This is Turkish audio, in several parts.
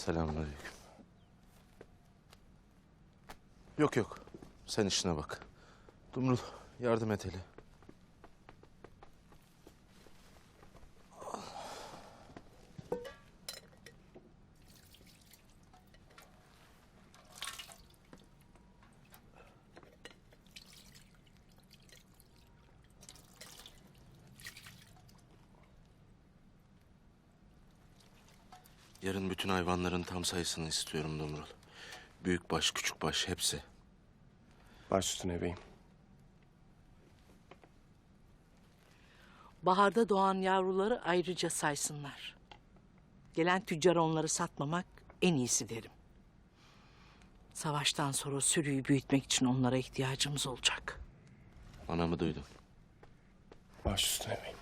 Selamünaleyküm. Yok yok. Sen işine bak. Dumrul yardım et hele. Yarın bütün hayvanların tam sayısını istiyorum Dumrul. Büyük baş, küçük baş hepsi. Baş üstüne beyim. Baharda doğan yavruları ayrıca saysınlar. Gelen tüccara onları satmamak en iyisi derim. Savaştan sonra sürüyü büyütmek için onlara ihtiyacımız olacak. Anamı duydun. Baş üstüne beyim.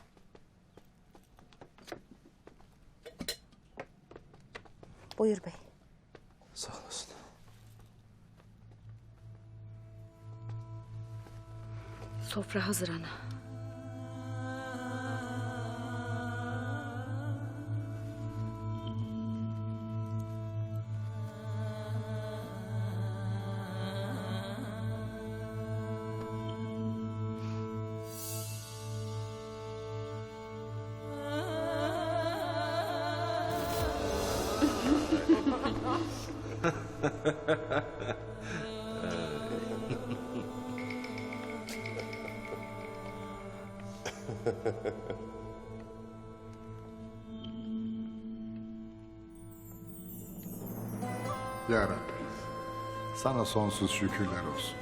Buyur bey. Sağ olasın. Sofra hazır ana. Ya Rabbi, sana sonsuz şükürler olsun.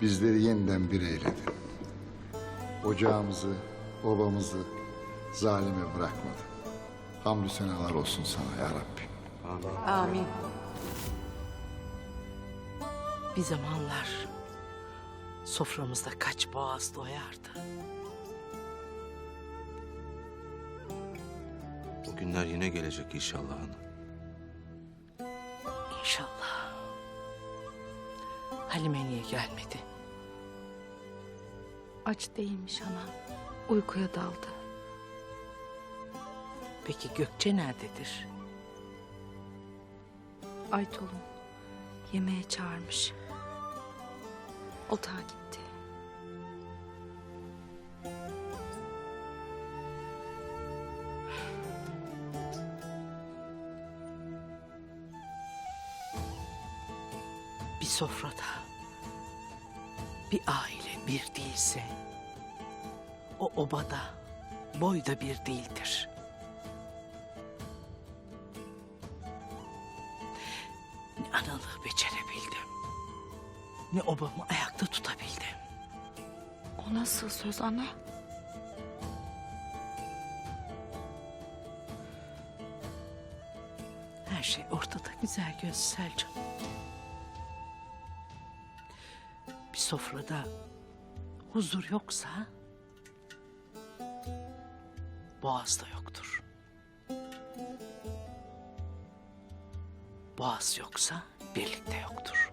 Bizleri yeniden bir eyledin. Ocağımızı, obamızı zalime bırakmadın. Hamdü senalar olsun sana ya Rabbi. Amin. Bir zamanlar soframızda kaç boğaz doyardı. O günler yine gelecek inşallah ana. İnşallah. Halime niye gelmedi? Aç değilmiş ana. Uykuya daldı. Peki Gökçe nerededir? Aytol'un yemeğe çağırmış. Otağa gitti. bir sofrada bir aile bir değilse o obada boyda bir değildir. Ne analığı becerebildim. Ne obamı ayakta tutabildim. O nasıl söz ana? Her şey ortada güzel göz Selcan. Bir sofrada huzur yoksa boğaz da yoktur. Boğaz yoksa birlikte yoktur.